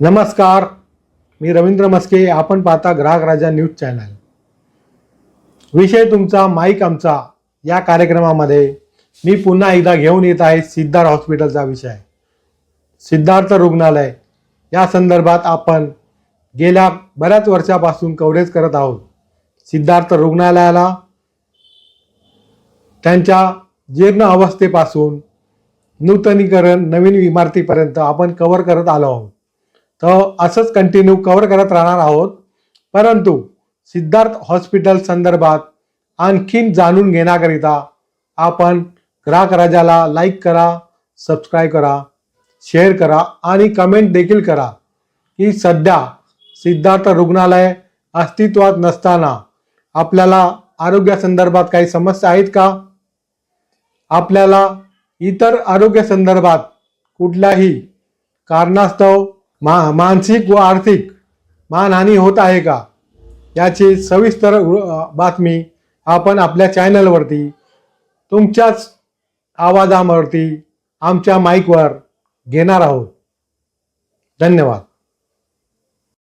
नमस्कार मी रवींद्र मस्के आपण पाहता ग्राहक राजा न्यूज चॅनल. विषय तुमचा माईक आमचा या कार्यक्रमामध्ये मी पुन्हा एकदा घेऊन येत आहे सिद्धार्थ हॉस्पिटलचा विषय. सिद्धार्थ रुग्णालय या संदर्भात आपण गेल्या बऱ्याच वर्षापासून कव्हरेज करत आहोत. सिद्धार्थ रुग्णालयाला त्यांच्या जीर्ण अवस्थेपासून नूतनीकरण नवीन इमारतीपर्यंत आपण कव्हर करत आलो आहोत. तर असंच कंटिन्यू कवर करत राहणार आहोत. परंतु सिद्धार्थ हॉस्पिटल संदर्भात आणखीन जाणून घेण्याकरिता आपण ग्राहक राजाला लाईक करा सबस्क्राईब करा शेअर करा आणि कमेंट देखील करा की सध्या सिद्धार्थ रुग्णालय अस्तित्वात नसताना आपल्याला आरोग्यासंदर्भात काही समस्या आहेत का? आपल्याला इतर आरोग्य संदर्भात कुठल्याही कारणास्तव मा मानसिक व आर्थिक मानहानी होत आहे का? याची सविस्तर बातमी आपण आपल्या चॅनलवरती तुमच्याच आवाजावरती आमच्या माईकवर घेणार आहोत. धन्यवाद.